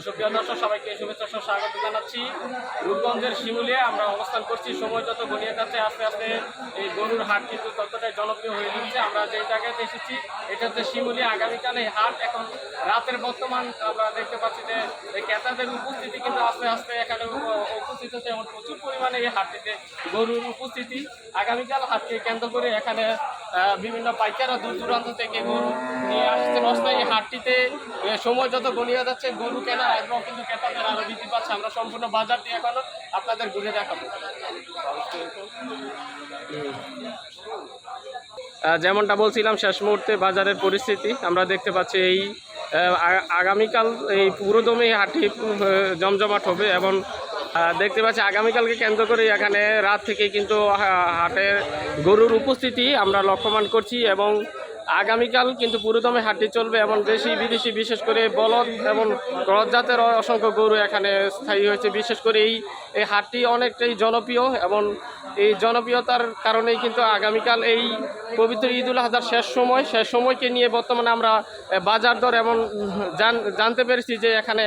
সুপ্রিয় দর্শক, সবাইকে শুভেচ্ছা স্বাগত জানাচ্ছি। রূপগঞ্জের শিমুলিয়ে, আমরা অবস্থান করছি। সময় যত গড়িয়ে যাচ্ছে, আস্তে আস্তে এই গরুর হাট কিন্তু ততটাই জনপ্রিয় হয়ে যাচ্ছে আমরা যে জায়গাতে এসেছি, এটা হচ্ছে শিমুলিয়া। আগামীকাল এই হাট এখন রাতের বর্তমান, আমরা দেখতে পাচ্ছি যে এই ক্রেতাদের উপস্থিতি কিন্তু আস্তে আস্তে এখানে উপস্থিত হচ্ছে এবং প্রচুর পরিমাণে এই হাটটিতে গরুর উপস্থিতি। আগামীকাল হাটকে কেন্দ্র করে এখানে বিভিন্ন পাইকাররা দূর দূরান্ত থেকে গরু নিয়ে আসছেন। অস্থায়ী এই হাটটিতে সময় যত গড়িয়ে যাচ্ছে, গরু কিন্তু ক্রেতাদের বৃদ্ধি পাচ্ছে। আমরা সম্পূর্ণ বাজারটি এখনও আপনাদের ঘুরে দেখাবো। যেমনটা বলছিলাম, শেষ মুহূর্তে বাজারের পরিস্থিতি। আমরা দেখতে পাচ্ছি এই আগামীকাল এই পুরোদমে হাটটি জমজমাট হবে এবং দেখতে পাচ্ছি আগামীকালকে কেন্দ্র করে এখানে রাত থেকে কিন্তু হাটের গরুর উপস্থিতি আমরা লক্ষ্যমান করছি এবং আগামীকাল কিন্তু পুরোদমে হাটটি চলবে এবং দেশি বিদেশি, বিশেষ করে বলদ এবং জাতের অসংখ্য গরু এখানে স্থায়ী হয়েছে। বিশেষ করে এই এই হাটটি অনেকটাই জনপ্রিয় এবং এই জনপ্রিয়তার কারণেই কিন্তু আগামীকাল এই পবিত্র ঈদুল আজহার শেষ সময়, শেষ সময়কে নিয়ে বর্তমানে আমরা বাজার দর এবং জান- জানতে পেরেছি যে এখানে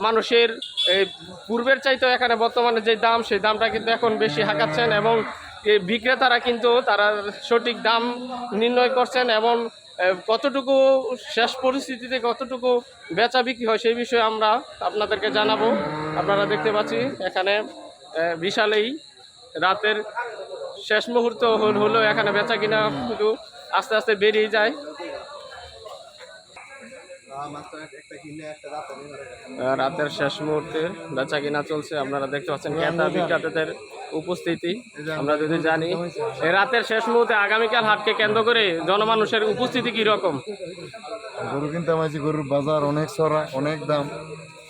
মানুষের পূর্বের চাইতেও এখানে বর্তমানে যে দাম, সেই দামটা কিন্তু এখন বেশি হাঁকাচ্ছেন এবং বিক্রেতারা কিন্তু তারা সঠিক দাম নির্ণয় করছেন এবং কতটুকু শেষ পরিস্থিতিতে কতটুকু বেচা বিক্রি হয় সেই বিষয়ে আমরা আপনাদেরকে জানাব। আপনারা দেখতে পাচ্ছি এখানে বিশালেই রাতের শেষ মুহূর্ত হল- এখানে বেচা কিনা কিন্তু আস্তে আস্তে বেরিয়ে যায়। রাতের শেষ মুহূর্তে বেচা কিনা চলছে। আপনারা দেখতে পাচ্ছেন ক্রেতা বিক্রেতাদের উপস্থিতি। আমরা যদি জানি এই রাতের শেষ মুহূর্তে আগামীকাল হাটকে কেন্দ্র করে জনমানুষের উপস্থিতি কি রকম? গরু কিনতে পারছি গরুর বাজার অনেক সরা অনেক দাম।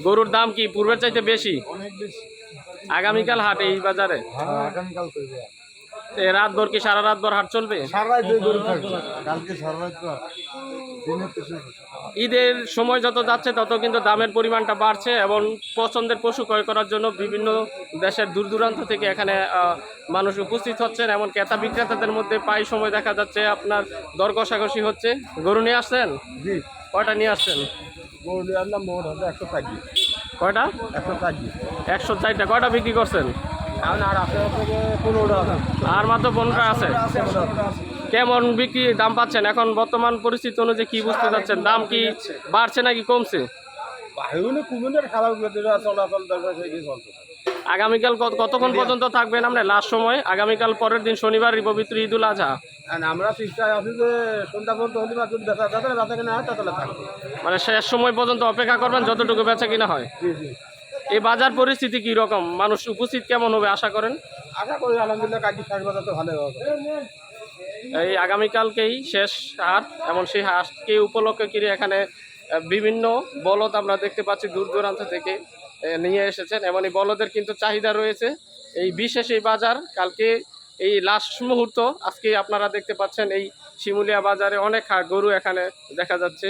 গরুর দাম কি পূর্বের চাইতে বেশি? অনেক বেশি। আগামীকাল হাট এই বাজারে? হ্যাঁ আগামীকাল রাত ভর কি সারা রাত ভর হাট। চলবে। ঈদের সময় যত যাচ্ছে তত কিন্তু দামের পরিমাণটা বাড়ছে এবং পছন্দের পশু ক্রয় করার জন্য বিভিন্ন দেশের দূর দূরান্ত থেকে এখানে মানুষ উপস্থিত হচ্ছেন। এমন ক্রেতা বিক্রেতাদের মধ্যে প্রায় সময় দেখা যাচ্ছে আপনার দর কষাকষি হচ্ছে। গরু নিয়ে আসছেন? কয়টা নিয়ে আসছেন? গরু নিয়ে আনলাম একশো কয়টা? একশো একশো চারটা। কয়টা বিক্রি করছেন? আর মাত্র পনেরোটা আছে? কেমন বিক্রি দাম পাচ্ছেন? এখন বর্তমান পরিস্থিতি অনুযায়ী কি বুঝতে যাচ্ছেন দাম কি বাড়ছে নাকি কমছে? আগামীকাল কতক্ষণ পর্যন্ত থাকবেন আমরা? লাস্ট সময়, আগামীকাল পরের দিন শনিবার পবিত্র ঈদ উল আজহা। আমরা চেষ্টায় আছি যে সন্ধ্যা পর্যন্ত হলে যদি বেচা যাতে বেচা কিনা হয় তাহলে মানে শেষ সময় পর্যন্ত অপেক্ষা করবেন, যতটুকু বেচা কিনা হয়। এই বাজার পরিস্থিতি কি রকম? মানুষ উপস্থিত কেমন হবে আশা করেন? আশা করি আলহামদুলিল্লাহ কাজী ষাট বাজার তো ভালো হবে। এই আগামীকালকেই শেষ হাট এবং সেই হাটকে উপলক্ষে করে এখানে বিভিন্ন বলদ আমরা দেখতে পাচ্ছি দূর দূরান্ত থেকে নিয়ে এসেছেন। এবং এই বলদের কিন্তু চাহিদা রয়েছে। এই বিশেষ এই বাজার কালকে এই লাস্ট মুহূর্ত আজকে আপনারা দেখতে পাচ্ছেন এই শিমুলিয়া বাজারে অনেক গরু এখানে দেখা যাচ্ছে।